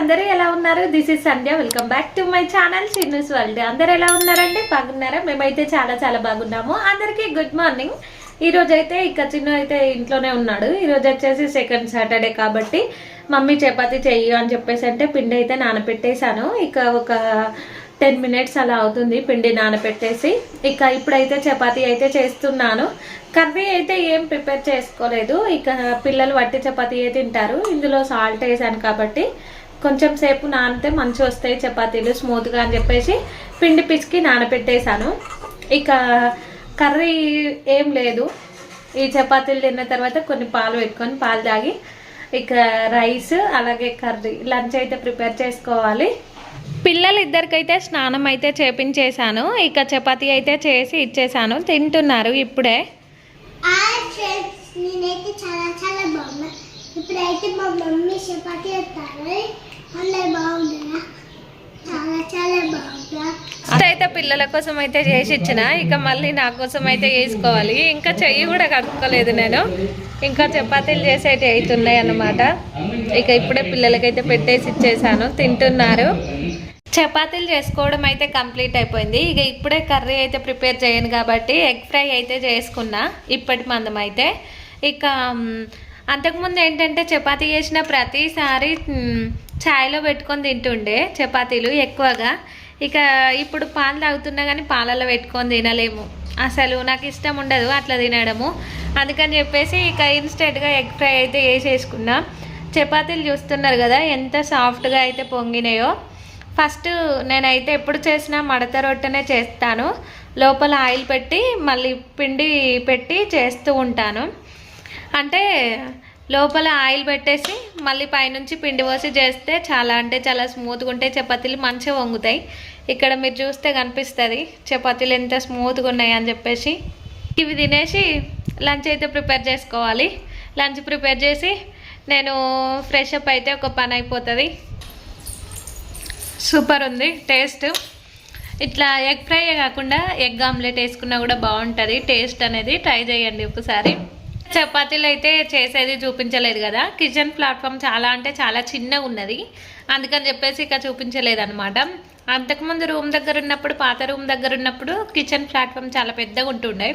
అందరూ ఎలా ఉన్నారు? This is Sandhya welcome back to my channel Chinnu's world అందరు ఎలా ఉన్నారండి? బాగున్నారా? మేమైతే చాలా చాలా బాగున్నాము. అందరికీ గుడ్ మార్నింగ్ ఈ రోజు అయితే ఇక చిన్న అయితే ఇంట్లోనే ఉన్నాడు. ఈ రోజు వచ్చేసి సెకండ్ సాటర్డే కాబట్టి మమ్మీ చపాతి చెయ్యి అని చెప్పేసి అంటే పిండి అయితే నానబెట్టేశాను ఇక ఒక టెన్ మినిట్స్ అలా అవుతుంది పిండి నానబెట్టేసి ఇక ఇప్పుడైతే చపాతీ అయితే చేస్తున్నాను. కర్రీ అయితే ఏం ప్రిపేర్ చేసుకోలేదు. ఇక పిల్లలు వట్టి చపాతీయే తింటారు? ఇందులో సాల్ట్ వేసాను కాబట్టి కొంచెం సేపు నానితే మంచి వస్తాయి చపాతీలు స్మూత్గా అని చెప్పేసి పిండి పిసికి నానబెట్టేశాను. ఇక కర్రీ ఏం లేదు. ఈ చపాతీలు తిన్న తర్వాత కొన్ని పాలు పెట్టుకొని పాలు తాగి ఇక రైస్ అలాగే కర్రీ లంచ్ అయితే ప్రిపేర్ చేసుకోవాలి. పిల్లలు ఇద్దరికైతే స్నానం అయితే చేపించేశాను. ఇక చపాతీ అయితే చేసి ఇచ్చేసాను తింటున్నారు ఇప్పుడే. నేనైతే చాలా చాలా బాగున్నా. ఇప్పుడైతే మా మమ్మీ చపాతీ వస్తారు ఫస్ట్ అయితే పిల్లల కోసం అయితే చేసి ఇచ్చిన. ఇక మళ్ళీ నా కోసం అయితే చేసుకోవాలి ఇంకా చెయ్యి కూడా కట్టుకోలేదు నేను. ఇంకా చపాతీలు చేసేటి అవుతున్నాయి అన్నమాట. ఇక ఇప్పుడే పిల్లలకైతే పెట్టేసి ఇచ్చేసాను. తింటున్నారు. చపాతీలు చేసుకోవడం అయితే కంప్లీట్ అయిపోయింది. ఇక ఇప్పుడే కర్రీ అయితే ప్రిపేర్ చేయను కాబట్టి ఎగ్ ఫ్రై అయితే చేసుకున్నా. ఇప్పటి మందం అయితే. ఇక అంతకుముందు ఏంటంటే చపాతీ చేసిన ప్రతిసారి ఛాయ్లో పెట్టుకొని తింటుండే చపాతీలు ఎక్కువగా. ఇక ఇప్పుడు పాలు తాగుతున్నా కానీ పాలలో పెట్టుకొని తినలేము. అసలు నాకు ఇష్టం ఉండదు అట్లా తినడము. అందుకని చెప్పేసి ఇక ఇన్స్టెంట్గా ఎగ్ ఫ్రై అయితే వేసేసుకున్నా చపాతీలు చూస్తున్నారు కదా ఎంత సాఫ్ట్గా అయితే పొంగినాయో. ఫస్ట్ నేనైతే ఎప్పుడు చేసినా మడత రొట్టెనే చేస్తాను. లోపల ఆయిల్ పెట్టి మళ్ళీ పిండి పెట్టి చేస్తూ ఉంటాను. అంటే లోపల ఆయిల్ పెట్టేసి మళ్ళీ పైనుంచి పిండి పోసి చేస్తే చాలా అంటే చాలా స్మూత్గా ఉంటాయి. చపాతీలు మంచిగా వంగుతాయి. ఇక్కడ మీరు చూస్తే కనిపిస్తుంది చపాతీలు ఎంత స్మూత్గా ఉన్నాయి అని చెప్పేసి. ఇవి తినేసి లంచ్ అయితే ప్రిపేర్ చేసుకోవాలి. లంచ్ ప్రిపేర్ చేసి నేను ఫ్రెష్ అప్ అయితే ఒక పని అయిపోతుంది. సూపర్ ఉంది టేస్ట్. ఇట్లా ఎగ్ ఫ్రై కాకుండా ఎగ్ ఆమ్లెట్ వేసుకున్నా కూడా బాగుంటుంది. టేస్ట్ అనేది ట్రై చేయండి ఒకసారి. చపాతీలు అయితే చేసేది చూపించలేదు కదా. కిచెన్ ప్లాట్ఫామ్ చాలా అంటే చాలా చిన్నగా ఉన్నది. అందుకని చెప్పేసి ఇక చూపించలేదు అనమాట అంతకుముందు రూమ్ దగ్గర ఉన్నప్పుడు పాత రూమ్ దగ్గర ఉన్నప్పుడు కిచెన్ ప్లాట్ఫామ్ చాలా పెద్దగా ఉంటుండే.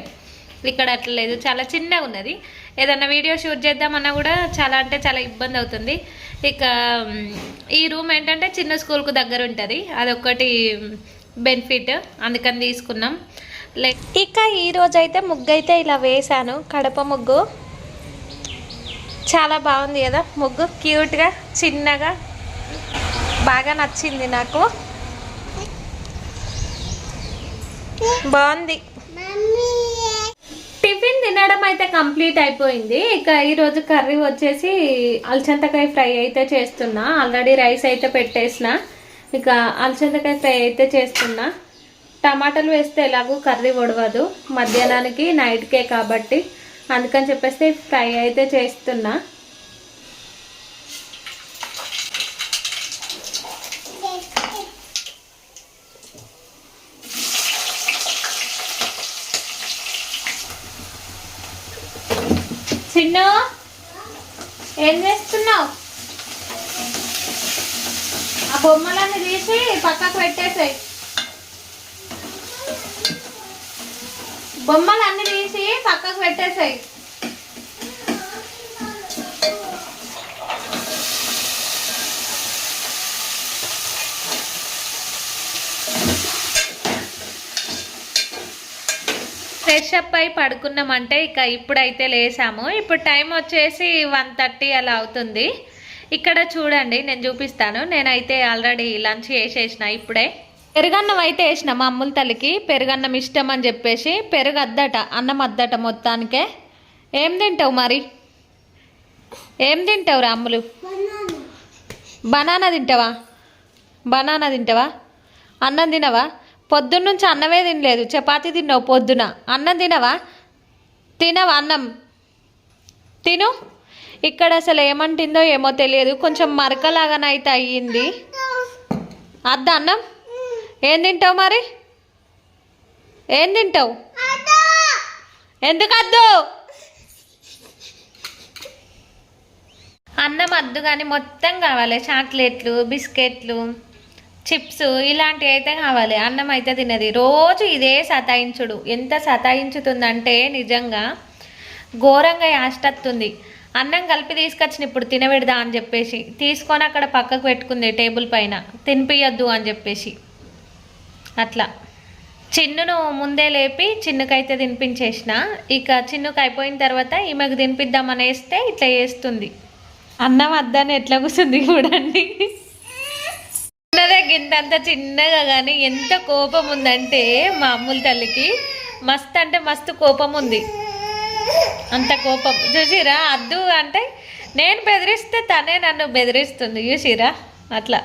ఇక్కడ అట్లా లేదు. చాలా చిన్నగా ఉన్నది. ఏదైనా వీడియో షూట్ చేద్దామన్నా కూడా చాలా అంటే చాలా ఇబ్బంది అవుతుంది. ఇక ఈ రూమ్ ఏంటంటే చిన్న స్కూల్కు దగ్గర ఉంటుంది. అదొకటి బెనిఫిట్. అందుకని తీసుకున్నాం. లైక్ ఇక ఈ రోజు అయితే ముగ్గు అయితే ఇలా వేశాను. కడప ముగ్గు. చాలా బాగుంది కదా ముగ్గు. క్యూట్గా చిన్నగా. బాగా నచ్చింది నాకు. బాగుంది. మమ్మీ. టిఫిన్ తినడం అయితే కంప్లీట్ అయిపోయింది. ఇక ఈరోజు కర్రీ వచ్చేసి అలచంతకాయ ఫ్రై అయితే చేస్తున్నా. ఆల్రెడీ రైస్ అయితే పెట్టేసిన. ఇక అలచంతకాయ ఫ్రై అయితే చేస్తున్నా. టమాటాలు వేస్తే ఎలాగూ కర్రీ ఉడవదు మధ్యాహ్నానికి నైట్కే కాబట్టి. అందుకని చెప్పేసి ఫ్రై అయితే చేస్తున్నా. చిన్న ఏం చేస్తున్నావు? ఆ బొమ్మలన్నీ తీసి పక్కకు పెట్టేసాయి. బొమ్మలు అన్ని తీసి పక్కకు పెట్టేసాయి. ఫ్రెష్ అప్ అయి పడుకున్నామంటే ఇక ఇప్పుడైతే లేసాము. ఇప్పుడు టైం వచ్చేసి వన్ థర్టీ అలా అవుతుంది. ఇక్కడ చూడండి నేను చూపిస్తాను. నేనైతే ఆల్రెడీ లంచ్ చేసేసిన ఇప్పుడే. పెరుగన్నం అయితే వేసిన మా అమ్ముల తల్లికి పెరుగన్నం ఇష్టం అని చెప్పేసి పెరుగు అద్దట అన్నం అద్దట మొత్తానికే. ఏం తింటావు మరి? ఏం తింటావు రా అమ్ములు? బనానా బనానా తింటావా? బనానా తింటావా? అన్నం తినవా? పొద్దున్న నుంచి అన్నమే తినలేదు చపాతీ తిన్నావు పొద్దున. అన్నం తినవా? తినవా అన్నం? తిను. ఇక్కడ అసలు ఏమంటుందో ఏమో తెలియదు కొంచెం మరకలాగానైతే అయ్యింది. అద్ద అన్నం ఏం తింటావు మరి? ఏం తింటావు? ఎందుకు అద్దు అన్నం వద్దు కానీ మొత్తం కావాలి. చాక్లెట్లు బిస్కెట్లు చిప్స్ ఇలాంటివి అయితే కావాలి. అన్నం అయితే తినది. రోజు ఇదే సతాయించుడు. ఎంత సతాయించుతుందంటే నిజంగా ఘోరంగా యాష్టత్తుంది. అన్నం కలిపి తీసుకొచ్చిన ఇప్పుడు తినబెడదా అని చెప్పేసి తీసుకొని అక్కడ పక్కకు పెట్టుకుంది టేబుల్ పైన. తినిపియొద్దు అని చెప్పేసి. అట్లా. చిన్నును ముందే లేపి చిన్నుకైతే తినిపించేసిన. ఇక చిన్నుకు అయిపోయిన తర్వాత ఈమెకు తినిపిద్దామని వేస్తే ఇట్లా వేస్తుంది అన్నం వద్దని ఎట్లా కూర్చుంది చూడండి. చిన్నదే గింతంత చిన్నగా కానీ ఎంత కోపం ఉందంటే మా అమ్ముల తల్లికి మస్తు అంటే మస్తు కోపం ఉంది. అంత కోపం. చూసిరా అద్దు అంటే నేను బెదిరిస్తే తనే నన్ను బెదిరిస్తుంది. చూసిరా? అట్లా.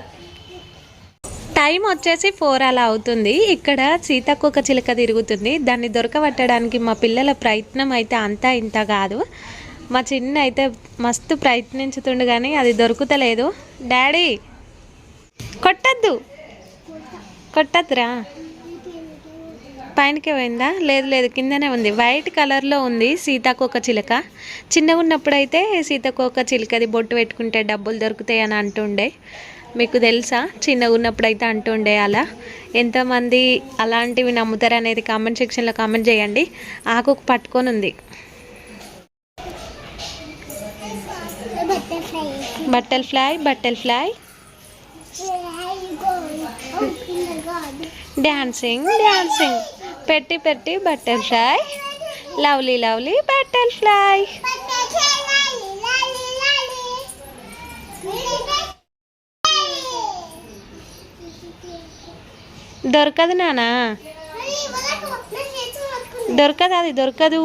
టైం వచ్చేసి ఫోర్ అలా అవుతుంది. ఇక్కడ సీతాకోక చిలుక తిరుగుతుంది. దాన్ని దొరకబట్టడానికి మా పిల్లల ప్రయత్నం అయితే అంతా ఇంత కాదు. మా చిన్న అయితే మస్తు ప్రయత్నించుతుండు కానీ అది దొరుకుతలేదు. డాడీ! కొట్టద్దు! కొట్టద్దురా! పైనకే పోయిందా? లేదు లేదు కిందనే ఉంది. వైట్ కలర్లో ఉంది సీతాకోక చిలక. చిన్నగా ఉన్నప్పుడైతే సీతాకోక చిలకది బొట్టు పెట్టుకుంటే డబ్బులు దొరుకుతాయి అని అంటుండే. మీకు తెలుసా? చిన్నగా ఉన్నప్పుడైతే అంటుండే అలా. ఎంతమంది అలాంటివి నమ్ముతారు అనేది కామెంట్ సెక్షన్లో కామెంట్ చేయండి. ఆకు పట్టుకొని ఉంది. బటర్ఫ్లై బట్టల్ ఫ్లై బట్టల్ ఫ్లై డాన్సింగ్ డాన్సింగ్ పెట్టి పెట్టి బటర్ఫ్లై లవ్లీ లవ్లీ బటర్ఫ్లై దొరకదు నానా. దొరకదు అది దొరకదు.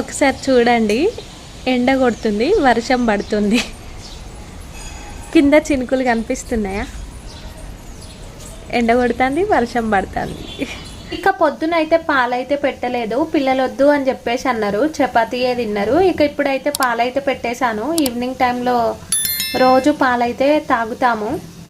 ఒకసారి చూడండి. ఎండ కొడుతుంది వర్షం పడుతుంది. కింద చినుకులు కనిపిస్తున్నాయా? ఎండ కొడుతుంది వర్షం పడుతుంది. ఇక పొద్దున అయితే పాలైతే పెట్టలేదు. పిల్లలు వద్దు అని చెప్పేసి అన్నారు. చపాతీయే తిన్నారు. ఇక ఇప్పుడైతే పాలైతే పెట్టేశాను. ఈవినింగ్ టైంలో రోజు పాలైతే తాగుతాము.